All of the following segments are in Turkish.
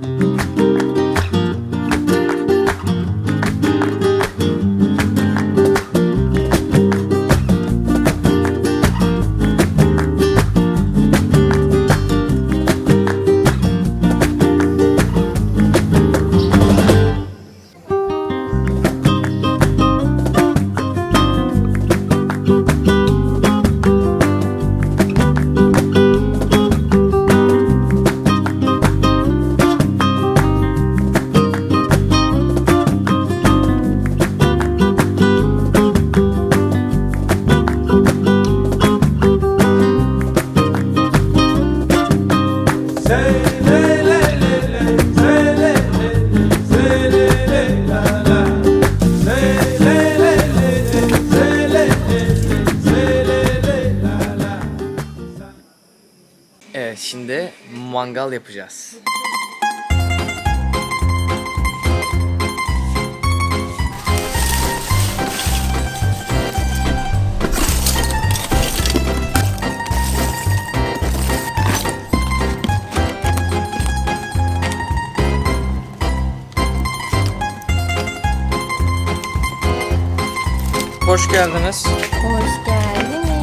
Mm-hmm. Evet şimdi mangal yapacağız. Hoş geldiniz. Hoş geldiniz.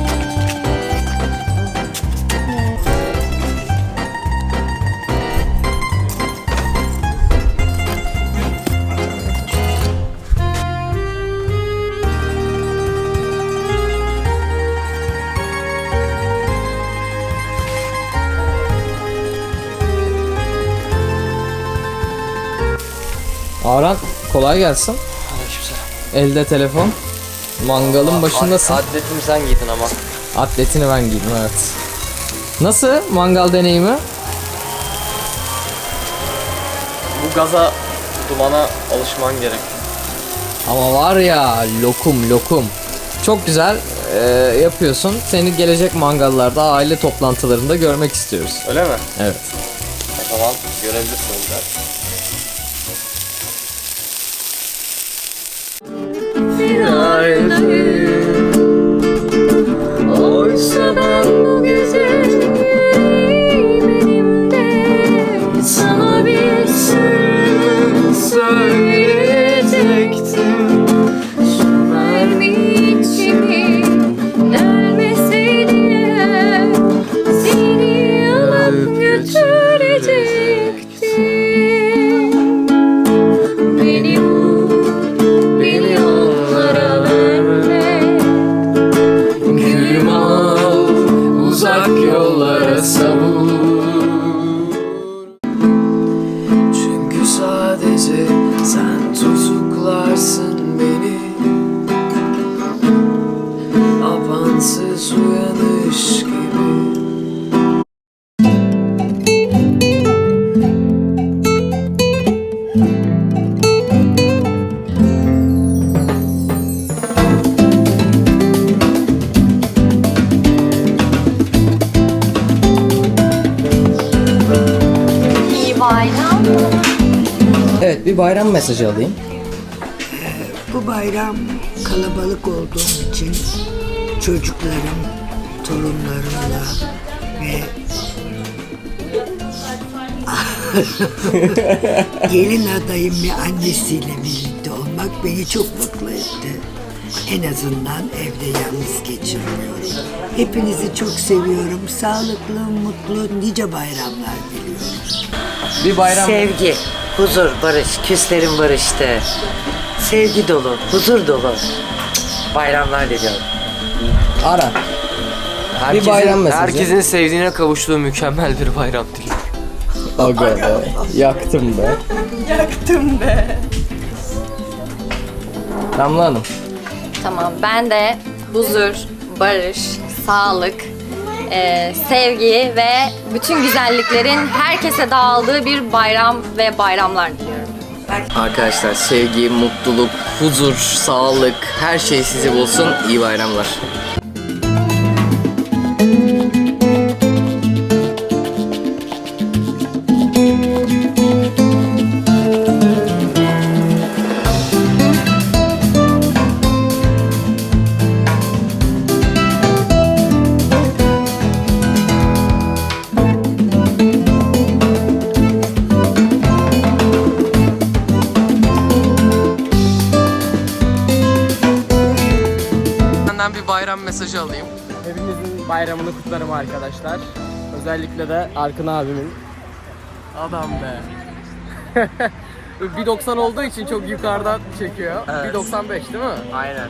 Avran kolay gelsin. Elde telefon. Mangalın başındasın. Atletimi sen giydin ama. Atletini ben giydim evet. Nasıl mangal deneyimi? Bu gaza, dumana alışman gerek. Ama var ya lokum lokum. Çok güzel e, yapıyorsun. Seni gelecek mangallarda aile toplantılarında görmek istiyoruz. Öyle mi? Evet. O zaman görebilirsiniz Evet bir bayram mesajı alayım. Bu bayram kalabalık olduğum için çocuklarım, torunlarımla ve gelin adayım ve annesiyle birlikte olmak beni çok mutlu etti. En azından evde yalnız geçirmiyorum. Hepinizi çok seviyorum. Sağlıklı, mutlu, nice bayramlar diliyorum. Bir bayram Sevgi, huzur, barış, küslerin barıştı. Sevgi dolu, huzur dolu. Bayramlar diliyorum. ara. Herkesin, bayram mesajı. Herkesin sevdiğine kavuştuğu mükemmel bir bayram diliyorum. Aga be. Yaktım be. Yaktım be. Damla Hanım. Tamam ben de huzur, barış, sağlık, e, sevgi ve bütün güzelliklerin herkese dağıldığı bir bayram ve bayramlar diliyorum. Arkadaşlar sevgi, mutluluk, huzur, sağlık her şey sizi bulsun. İyi bayramlar. Mesajı alayım. Hepinizin bayramını kutlarım arkadaşlar. Özellikle de Arkın abimin. Adam be. 1.90 olduğu için çok yukarıdan çekiyor. Evet. 1.95 değil mi? Aynen.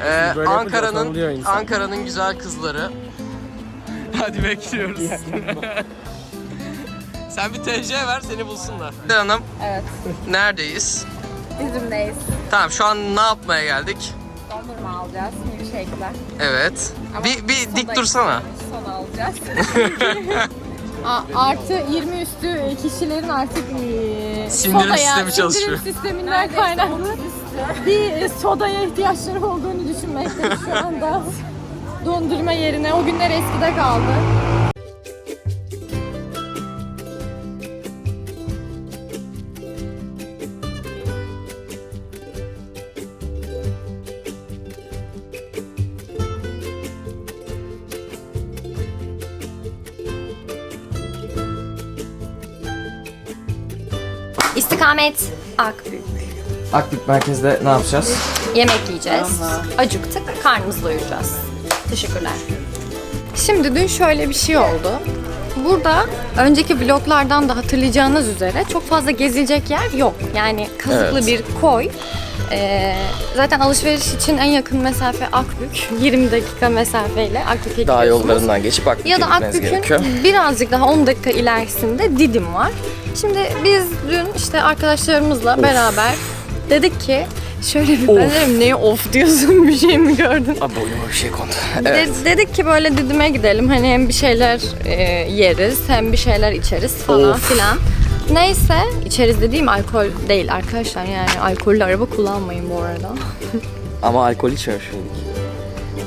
Ee, Böyle yapınca Ankara'nın. Ankara'nın güzel kızları. Hadi bekliyoruz. Sen bir TC ver seni bulsunlar. Hanım Evet. neredeyiz? İzmir'deyiz. Tamam şu an ne yapmaya geldik? Alacağız. Milkshake'ler. Evet. Bir, bir dik dursana. Son alacağız. A- artı 20 üstü kişilerin artık e, Sindirim sodaya, sistemi çalışıyor. Sindirim sisteminden kaynaklı bir e, sodaya ihtiyaçları olduğunu düşünmekteyim şu anda. Dondurma yerine o günler eskide kaldı. İstikamet Akbük. Akbük merkezde ne yapacağız? Yemek yiyeceğiz. Acıktık, karnımızı doyuracağız. Teşekkürler. Şimdi dün şöyle bir şey oldu. Burada önceki vloglardan da hatırlayacağınız üzere çok fazla gezilecek yer yok. Yani kazıklı Evet. bir koy. Ee, zaten alışveriş için en yakın mesafe Akbük. 20 dakika mesafeyle Akbük'e Dağ gidiyorsunuz. yollarından geçip Akbük'e Ya da gitmeniz Akbük'ün gerekiyor. birazcık daha 10 dakika ilerisinde Didim var. Şimdi biz dün işte arkadaşlarımızla beraber dedik ki şöyle bir ben dedim neye of diyorsun bir şey mi gördün? Abi boynuma bir şey kondu. De- Evet. dedik ki böyle Didim'e gidelim hani hem bir şeyler e, yeriz hem bir şeyler içeriz falan Of. filan. Neyse içeriz dediğim alkol değil arkadaşlar yani alkollü araba kullanmayın bu arada. Ama alkol miydik?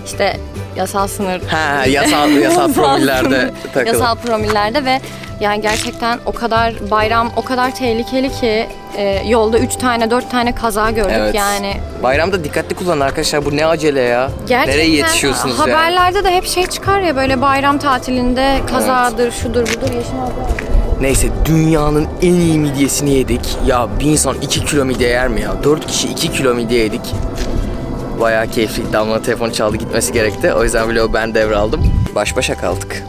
İşte yasal sınır Ha yasal, yasal promillerde takılı. Yasal promillerde ve yani gerçekten o kadar bayram o kadar tehlikeli ki e, yolda 3 tane 4 tane kaza gördük Evet. yani. Bayramda dikkatli kullanın arkadaşlar. Bu ne acele ya? Gerçekten Nereye yetişiyorsunuz ya? haberlerde de hep şey çıkar ya böyle bayram tatilinde kazadır şudur budur yaşın oldu. Neyse dünyanın en iyi midyesini yedik. Ya bir insan 2 kilo midye yer mi ya? 4 kişi 2 kilo midye yedik. Bayağı keyifli. Damla telefonu çaldı gitmesi gerekti. O yüzden vlogu ben devraldım. Baş başa kaldık.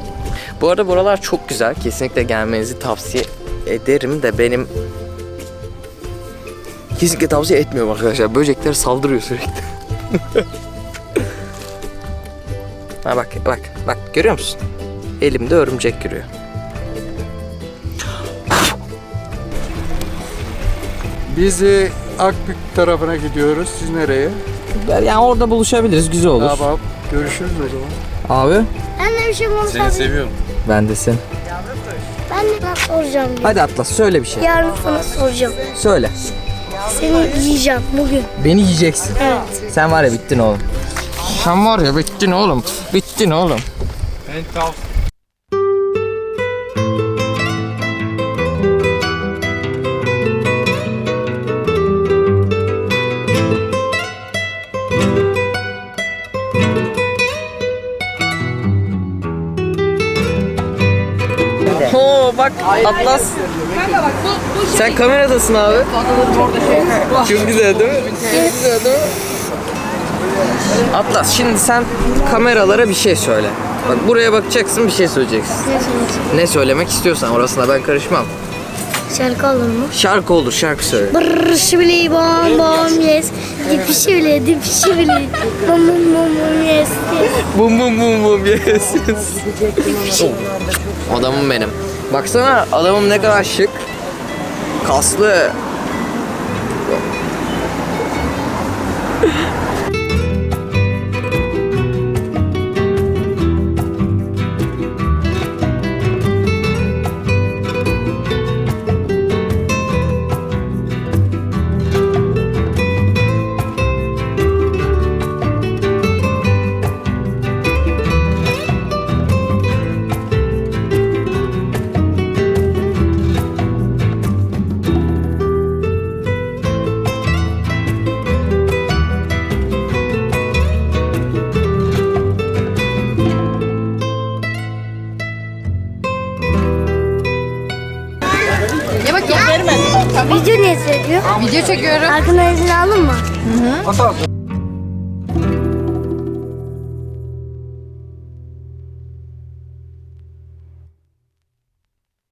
Bu arada buralar çok güzel. Kesinlikle gelmenizi tavsiye ederim de benim kesinlikle tavsiye etmiyorum arkadaşlar. Böcekler saldırıyor sürekli. ha bak bak bak görüyor musun? Elimde örümcek yürüyor. Biz e, Akbük tarafına gidiyoruz. Siz nereye? Yani orada buluşabiliriz. Güzel olur. Tamam. Görüşürüz o zaman. Abi Ben de bir şey bulsam. ben de sen. Ben de sana soracağım. Hadi Atlas söyle bir şey. Yarın sana soracağım. Söyle. Seni yiyeceğim bugün. Beni yiyeceksin. Evet. Sen var ya bittin oğlum. Sen var ya bittin oğlum. Bittin oğlum. Oo bak Atlas. Sen kameradasın abi. Çok güzel değil mi? Çok güzel değil mi? Atlas şimdi sen kameralara bir şey söyle. Bak buraya bakacaksın bir şey söyleyeceksin. Ne söylemek istiyorsan orasına ben karışmam. Şarkı olur mu? Şarkı olur şarkı söyle. Brrr şibili bom bom yes. Dipi şibili dipi şibili. Bom bom bom bom yes. yes. Bum bum bum bum yes yes. Adamım benim. Baksana adamım ne kadar şık. Kaslı. Video ne çekiyor? Video çekiyorum. Arkana izin aldın mı?